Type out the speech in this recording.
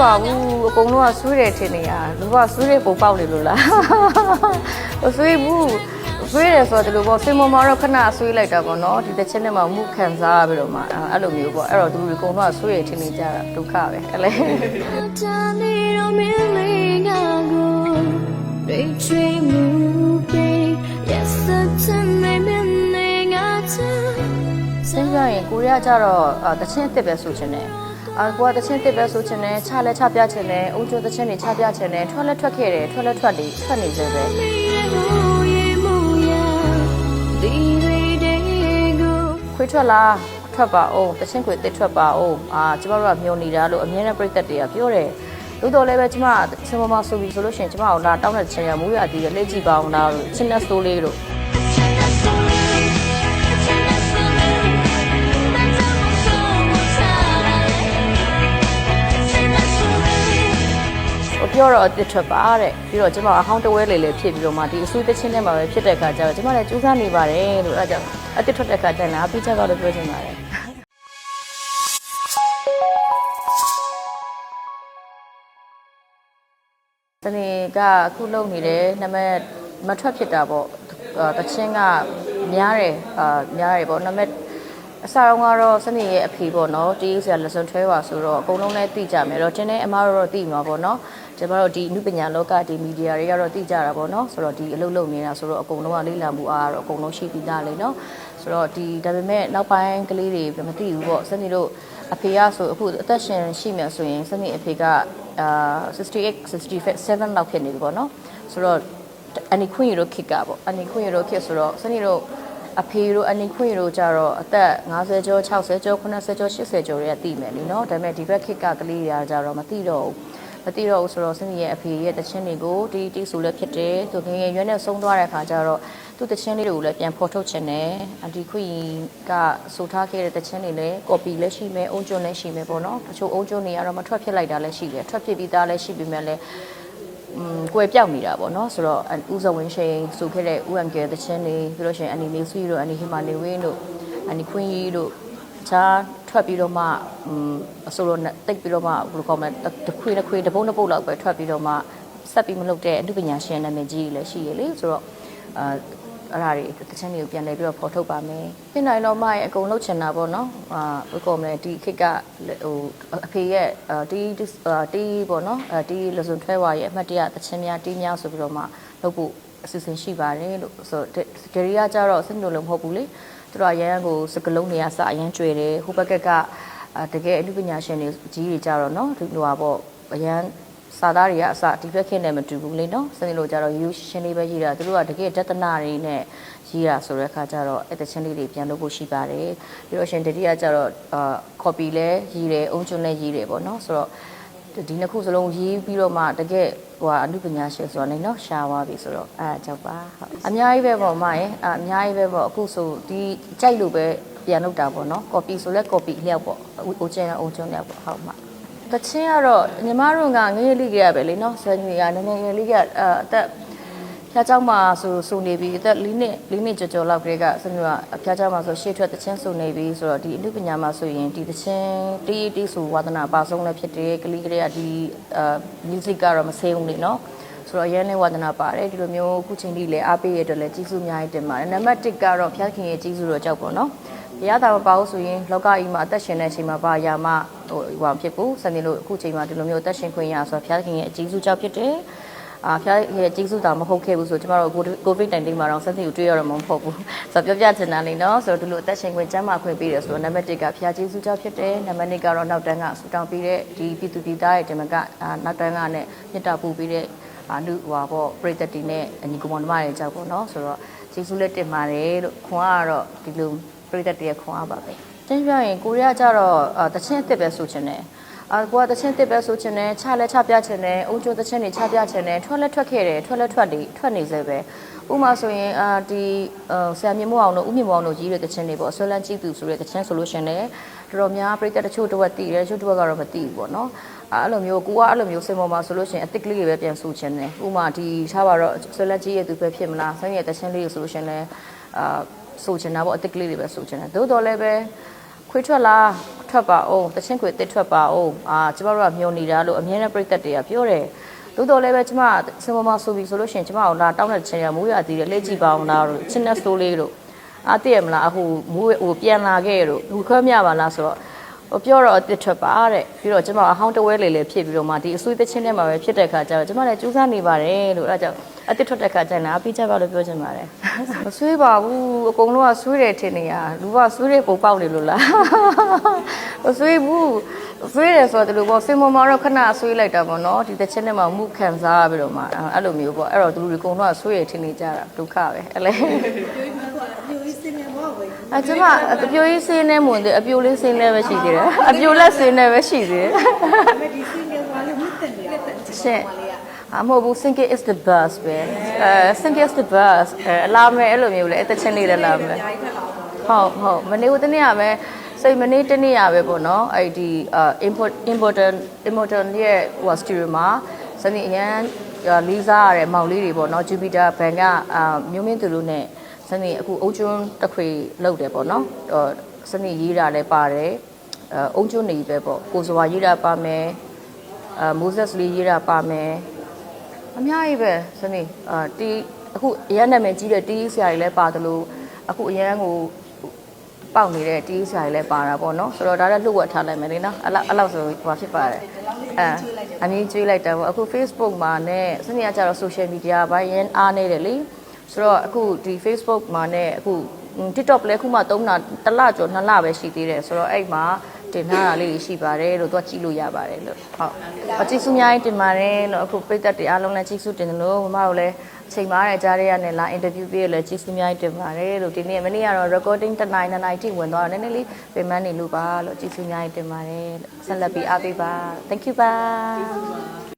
ပါဘူးအကုန်လုံးကဆွေးတယ်ထင်နေရလူကဆွေးတယ်ပုံပေါက်နေလို့လားမဆွေးဘူးဆွေးတယ်ဆိုတော့ဒီလိုပေါ့စင်မမတော့ခဏဆွေးလိုက်တာပေါ့နော်ဒီတစ်ချက်နဲ့မှမှုခံစားပြီးတော့မှအဲ့လိုမျိုးပေါ့အဲ့တော့သူတို့အကုန်လုံးကဆွေးရထင်နေကြတာဒုက္ခပဲအဲ့လေစင်းပြရင်ကိုရီးယားကျတော့အာတချင်းအစ်စ်ပဲဆိုချင်တယ် အာကိုကတချင်းအစ်စ်ပဲဆိုချင်တယ်ခြားလဲခြားပြချင်တယ်အုံကျိုးတချင်းတွေခြားပြချင်တယ်ထွက်လဲထွက်ခဲ့တယ်ထွက်လဲထွက်တယ်ထွက်နေသေးပဲခွေးထွက်လားထွက်ပါအောင်တချင်းခွေတစ်ထွက်ပါအောင်အာကျမတို့ကမျောနေတာလို့အမြဲတမ်းပြည့်သက်တွေကပြောတယ်လို့တော့လည်းပဲကျမစင်မမဆိုပြီးဆိုလို့ရှိရင်ကျမတို့လာတောင်းတဲ့ချင်းရမူရအတီးလေ့ကြည့်ပါအောင်လားလို့ချင်းနဲ့ဆိုလေးလို့ ပြောတော့အစ်စ်ထွက်ပါတဲ့ပြီးတော့ကျမအဟောင်းတဝဲလေလေဖြစ်ပြီးတော့မှဒီအဆူတချင်းထဲမှာပဲဖြစ်တဲ့အခါကျတော့ကျမလည်းကြိုးစားနေပါတယ်လို့အဲဒါကြောင့်အစ်စ်ထွက်တဲ့အခါကျရင်အပိချက်ကတော့ပြောချင်ပါတယ်တနေ့ကအခုလုံနေတယ်နံပါတ်မထွက်ဖြစ်တာပေါ့အာတချင်းကများတယ်အာများတယ်ပေါ့နံပါတ် အစားတော့ကတော့စနေရဲ့အဖေပေါ့နော်တီးဆရာလက်စွန်ထွဲပါဆိုတော့အကုန်လုံးလည်းသိကြမယ်တော့တင်းနေအမားတို့သိမှာပေါ့နော်ကျမတို့ဒီအမှုပညာလောကဒီမီဒီယာတွေကတော့သိကြတာပေါ့နော်ဆိုတော့ဒီအလုပ်လုပ်နေတာဆိုတော့အကုန်လုံးကလေ့လာမှုအားတော့အကုန်လုံးရှိပြီးသားလေနော်ဆိုတော့ဒီဒါပေမဲ့နောက်ပိုင်းကလေးတွေမသိဘူးပေါ့စနေတို့အဖေကဆိုအခုအသက်ရှင်ရှိမယ်ဆိုရင်စနေအဖေကအာ68 67လောက်ဖြစ်နေပြီပေါ့နော်ဆိုတော့အနီခွင့်ရတို့ခစ်ကပေါ့အနီခွင့်ရတို့ခစ်ဆိုတော့စနေတို့ အဖေတို့အနီခွင့်တို့ကြတော့အသက်50ကျော်60ကျော်80ကျော်80ကျော်တွေကသိမယ်လीเนาะဒါပေမဲ့ဒီဘက်ခစ်ကကလေးတွေကကြတော့မသိတော့ဘူးမသိတော့ဘူးဆိုတော့စနေရဲ့အဖေရဲ့တခြင်းတွေကိုတီးတီးဆိုလည်းဖြစ်တယ်သူငယ်ငယ်ရွယ်နဲ့ဆုံးသွားတဲ့အခါကျတော့သူတခြင်းလေးတွေကိုလည်းပြန်ဖော်ထုတ်ခြင်းနဲ့အဒီခွင့်ကဆိုထားခဲ့တဲ့တခြင်းတွေလည်း copy လည်းရှိမယ်အုံကျွန်းလည်းရှိမယ်ပေါ့နော်တချို့အုံကျွန်းတွေကတော့မထွက်ဖြစ်လိုက်တာလည်းရှိတယ်ထွက်ဖြစ်ပြီးသားလည်းရှိပြီးမှလည်း อืม ကွယ်ပြောက်နေတာပေါ့နော်ဆိုတော့ဥဇဝင်းရှိန်ဆိုခဲ့တဲ့ဥအန်ကယ်တချင်းတွေပြီးလို့ရှိရင်အနီမေဆွီတို့အနီဟီမာနေဝင်းတို့အနီခွင်းကြီးတို့ခြားထွက်ပြီးတော့မှอืมအစိုးရတိတ်ပြီးတော့မှဘယ်လိုခေါ်မလဲတစ်ခွေတစ်ခွေတစ်ပုတ်တစ်ပုတ်လောက်ပဲထွက်ပြီးတော့မှဆက်ပြီးမလုပ်တဲ့အမှုပညာရှင်နာမည်ကြီးတွေလည်းရှိရလေဆိုတော့အာ အဲ့ဒါတွေတချင်းတွေကိုပြန်လဲပြီးတော့ဖော်ထုတ်ပါမယ်။ပြင်နိုင်တော့မှရဲ့အကုန်လုပ်ချင်တာပေါ့နော်။အာဘယ်ကောမလဲဒီခေတ်ကဟိုအဖေရဲ့အာတီးအာတီးပေါ့နော်။အာတီးလစွန်ထွဲဝါရဲ့အမှတ်တရတချင်းများတီးများဆိုပြီးတော့မှလုပ်ဖို့အစီအစဉ်ရှိပါတယ်လို့ဆိုတော့ဂရီကကြတော့စိတ်ညစ်လို့မဟုတ်ဘူးလေ။သူတို့ကရန်ကိုစကလုံးတွေကစအရန်ကျွေတယ်။ဟိုဘက်ကကအာတကယ်အမှုပညာရှင်တွေကြီးတွေကြတော့နော်ဒီလိုပါပေါ့အရန် စာသားတွေကအစဒီဘက်ခင်းနဲ့မတူဘူးလေနော်စနေလို့ကြတော့ယူရှင်းလေးပဲရေးတာသူတို့ကတကယ်ဒသနာတွေနဲ့ရေးတာဆိုတဲ့အခါကျတော့အဲ့တချင်းလေးတွေပြန်လုပ်ဖို့ရှိပါတယ်ပြီးတော့ရှင်တတိယကျတော့အာ copy လဲရေးတယ်အုံကျွန်းလဲရေးတယ်ပေါ့နော်ဆိုတော့ဒီနှစ်ခုစလုံးရေးပြီးတော့မှတကယ်ဟိုအမှုပညာရှင်ဆိုတော့လေနော်ရှားသွားပြီဆိုတော့အဲအကြောက်ပါဟုတ်အများကြီးပဲပေါ့မရဲ့အများကြီးပဲပေါ့အခုဆိုဒီကြိုက်လို့ပဲပြန်လုပ်တာပေါ့နော် copy ဆိုလဲ copy လျောက်ပေါ့အုံကျွန်းအုံကျွန်းလျောက်ပေါ့ဟုတ်မှာ တချင်းကတော့ညီမတို့ကငရေလေးကြီးရပဲလေနော်ဆယ်ညွေကနည်းနည်းငယ်လေးကအအသက်ဖျားเจ้าမှာဆိုဆိုနေပြီအသက်၄နှစ်၄နှစ်ကျော်ကျော်လောက်ကလေးကဆယ်ညွေကအဖျားเจ้าမှာဆိုရှေ့ထွက်တချင်းဆိုနေပြီဆိုတော့ဒီအမှုပညာမှာဆိုရင်ဒီတချင်းတီးတီးဆိုဝါသနာပါဆုံးလည်းဖြစ်တယ်ကလေးကလေးကဒီအာ music ကတော့မဆေးဘူးလေနော်ဆိုတော့ရန်လေးဝါသနာပါတယ်ဒီလိုမျိုးအခုချိန်ထိလည်းအားပေးရတဲ့လည်းကြီးစုအများကြီးတင်ပါတယ်နံပါတ်1ကတော့ဖျားခင်ရဲ့ကြီးစုတော့ကြောက်ပေါ့နော် ဘုရားသာမပါဘူးဆိုရင်လောကကြီးမှာအသက်ရှင်တဲ့အချိန်မှာဘာယာမဟိုဟိုဖြစ်ဘူးစနေလို့အခုချိန်မှာဒီလိုမျိုးအသက်ရှင်ခွင့်ရဆိုတော့ဘုရားခင်ရဲ့အကြီးစုကြောင့်ဖြစ်တယ်အာဘုရားရဲ့အကြီးစုတောင်မဟုတ်ခဲ့ဘူးဆိုကျမတို့ကိုဗစ် -19 မှာတော့စနေကိုတွေ့ရတော့မဟုတ်ဘူးဆိုတော့ပြောပြချင်တာလေနော်ဆိုတော့ဒီလိုအသက်ရှင်ခွင့်ကျန်းမာခွင့်ပေးတယ်ဆိုတော့နံပါတ်1ကဘုရားကြီးစုကြောင့်ဖြစ်တယ်နံပါတ်2ကတော့နောက်တန်းကဆူတောင်းပြီးတဲ့ဒီပြည်သူပြည်သားရဲ့တင်မကအာနောက်တန်းကနဲ့မြတ်တာပူပြီးတဲ့အာလူဟွာပေါ့ပရိသတ်တီနဲ့အညီကောင်မတွေကြောက်ပေါ့နော်ဆိုတော့ကျေးဇူးလက်တင်ပါတယ်လို့ခွန်ကတော့ဒီလို ပရိသတ်တရခွန်အားပါပဲ။တင်းပြောရင်ကိုရီးယားကျတော့တချင်းအစ်စ်ပဲဆိုချင်တယ်။အာကိုကတချင်းအစ်စ်ပဲဆိုချင်တယ်ခြားလဲခြားပြချင်တယ်အုံကျိုးတချင်းတွေခြားပြချင်တယ်ထွက်လဲထွက်ခဲ့တယ်ထွက်လဲထွက်နေထွက်နေစေပဲ။ဥမာဆိုရင်အာဒီဆရာမြင့်မိုးအောင်တို့ဥမြင့်မိုးအောင်တို့ကြီးတဲ့တချင်းတွေပေါ့ဆွဲလန်းကြည့်သူဆိုတဲ့တချင်းဆိုလို့ရှင်တယ်တော်တော်များပရိသတ်တချို့တစ်ဝက်တည်တယ်တချို့တစ်ဝက်ကတော့မတည်ဘူးပေါ့နော်။အဲ့လိုမျိုးကိုကအဲ့လိုမျိုးစင်ပေါ်မှာဆိုလို့ရှိရင်အစ်စ်ကလေးတွေပဲပြန်ဆူချင်တယ်။ဥမာဒီထားပါတော့ဆွဲလန်းကြီးရဲ့သူပဲဖြစ်မလား။ဆန်းရဲ့တချင်းလေးကိုဆိုလို့ရှင်လဲအာ ဆိုချင်တာပေါ့အစ်စ်ကလေးတွေပဲဆိုချင်တယ်သို့တော်လည်းပဲခွေးထွက်လားထွက်ပါအောင်တချင်းခွေတစ်ထွက်ပါအောင်အာကျမတို့ကမျောနေတာလို့အမြဲတမ်းပြိသက်တွေကပြောတယ်သို့တော်လည်းပဲကျမစင်ပေါ်မှာဆိုပြီးဆိုလို့ရှိရင်ကျမတို့လာတောင်းတဲ့ချင်းရမိုးရသေးတယ်လက်ကြည့်ပါအောင်လားလို့ချင်းနဲ့ဆိုလေးလို့အာတည့်ရမလားအခုမိုးဟိုပြန်လာခဲ့လို့ဟိုခွဲမြပါလားဆိုတော့ ဟိုပြောတော့အတစ်ထွက်ပါတဲ့ပြီးတော့ကျမအဟောင်းတဝဲလေလေဖြစ်ပြီးတော့မှဒီအဆွေးသချင်းထဲမှာပဲဖြစ်တဲ့ခါကျတော့ကျမလည်းကြိုးစားနေပါတယ်လို့အဲဒါကြောင့်အတစ်ထွက်တဲ့ခါကျရင်အပိချပါလို့ပြောချင်ပါတယ်မဆွေးပါဘူးအကုန်လုံးကဆွေးတယ်ထင်နေရလူကဆွေးတယ်ပုံပေါက်နေလို့လားမဆွေးဘူးဆွေးတယ်ဆိုတော့ဒီလိုပေါ့စင်မမတော့ခဏဆွေးလိုက်တာပေါ့နော်ဒီသချင်းထဲမှာမှုခံစားပြီးတော့မှအဲ့လိုမျိုးပေါ့အဲ့တော့သူတို့အကုန်လုံးကဆွေးရထင်နေကြတာဒုက္ခပဲအဲ့လေ အကျမအပြိုကြီးစင်းနေမဝင်သေးအပြိုလေးစင်းနေပဲရှိသေးတယ်အပြိုလက်စင်းနေပဲရှိသေးတယ်ရှင်အမဟုတ်ဘူး single is the bus ပဲအဲ single is the bus အဲအလာမဲအဲ့လိုမျိုးလေအသက်ချင်းလေးလည်းလာမဲဟုတ်ဟုတ်မနေ့ကတနေ့ကပဲစိတ်မနေ့တနေ့ရပဲပေါ့နော်အဲ့ဒီ import important important ရဲ့ဟို studio မှာစနေအရန်လေးစားရတဲ့မောင်လေးတွေပေါ့နော် Jupiter ဘန်ကအာမျိုးမင်းသူတို့ ਨੇ စနေအခုအုံကျွန်းတစ်ခွေလောက်တယ်ပေါ့နော်အော်စနေရေးတာလည်းပါတယ်အအုံကျွန်းနေပဲပေါ့ကိုစွာရေးတာပါမယ်အမိုးဆက်လေးရေးတာပါမယ်အများကြီးပဲစနေအာတီအခုအရန်နာမည်ကြီးတဲ့တီးဆရာကြီးလည်းပါတယ်လို့အခုအရန်ကိုပေါက်နေတဲ့တီးဆရာကြီးလည်းပါတာပေါ့နော်ဆိုတော့ဒါလည်းလှုပ်ဝက်ထားလိုက်မယ်လေနော်အဲ့လောက်အဲ့လောက်ဆိုဟိုဖြစ်ပါတယ်အဲအမင်းကျွေးလိုက်တာပေါ့အခု Facebook မှာနဲ့စနေကကျတော့ social media ဘိုင်းရန်အားနေတယ်လေ ဆိုတော့အခုဒီ Facebook မှာနဲ့အခု TikTok လည်းအခုမှ3လတစ်လကျော်2လပဲရှိသေးတယ်ဆိုတော့အဲ့မှာတင်ထားတာလေးတွေရှိပါတယ်လို့သူကကြည့်လို့ရပါတယ်လို့ဟုတ်အကြည့်စုအများကြီးတင်ပါတယ်လို့အခုပိတ်သက်တွေအားလုံးလည်းကြည့်စုတင်တယ်လို့မမတို့လည်းအချိန်မားတဲ့ကြားရရနဲ့လာအင်တာဗျူးပေးရလဲကြည့်စုအများကြီးတင်ပါတယ်လို့ဒီနေ့မနေ့ကတော့ recording တစ်နိုင်နှစ်နိုင်ထိဝင်သွားတော့နည်းနည်းလေးပြင်ပန်းနေလို့ပါလို့ကြည့်စုအများကြီးတင်ပါတယ်လို့ဆက်လက်ပြီးအားပေးပါ thank you ပါ